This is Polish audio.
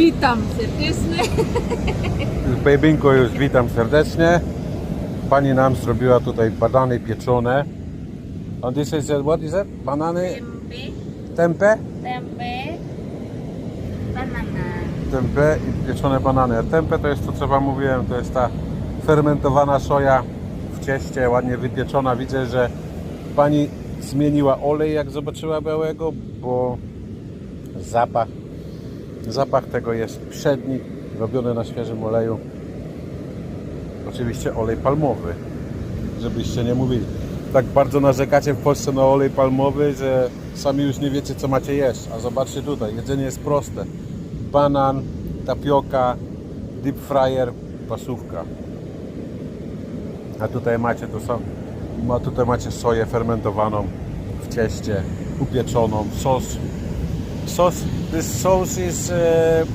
Witam serdecznie. Babinko już witam serdecznie. Pani nam zrobiła tutaj banany pieczone. And this is uh, what is it? Banany Tempe, tempe, banana. Tempeh i pieczone banany. A tempeh to jest to co wam mówiłem, to jest ta fermentowana soja w cieście, ładnie wypieczona. Widzę, że pani zmieniła olej jak zobaczyła białego, bo zapach zapach tego jest przedni, robiony na świeżym oleju. Oczywiście olej palmowy, żebyście nie mówili. Tak bardzo narzekacie w Polsce na olej palmowy, że sami już nie wiecie co macie jeść. A zobaczcie tutaj, jedzenie jest proste. Banan, tapioka, deep fryer, pasówka. A tutaj macie to są, a tutaj macie soję fermentowaną w cieście, upieczoną, sos. Sos, this sauce is uh,